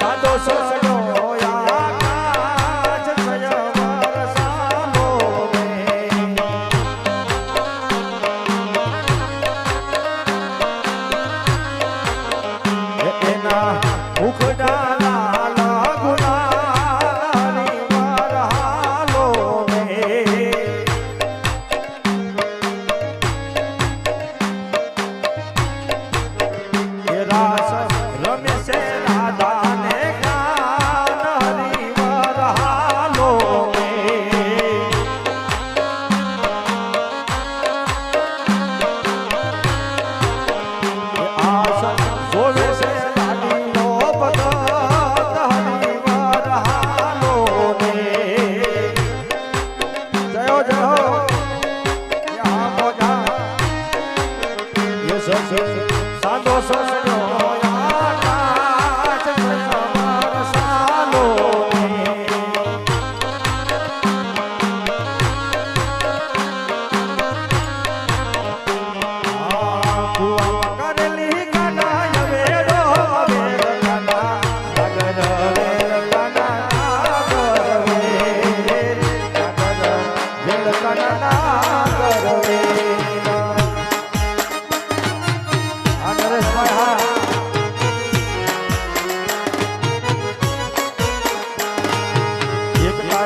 સાદો સસડો આકાશ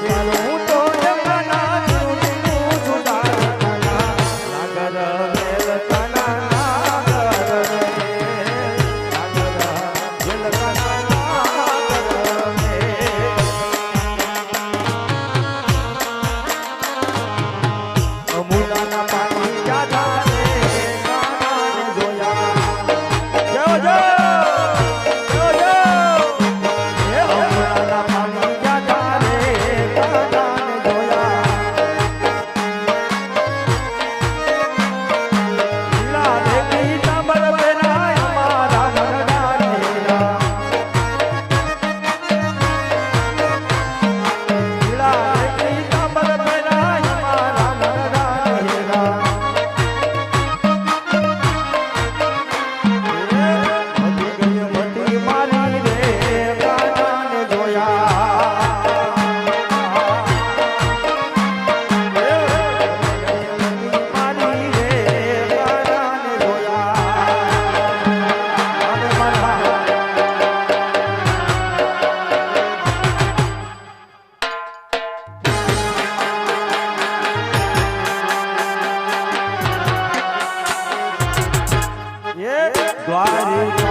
વેર Thank you.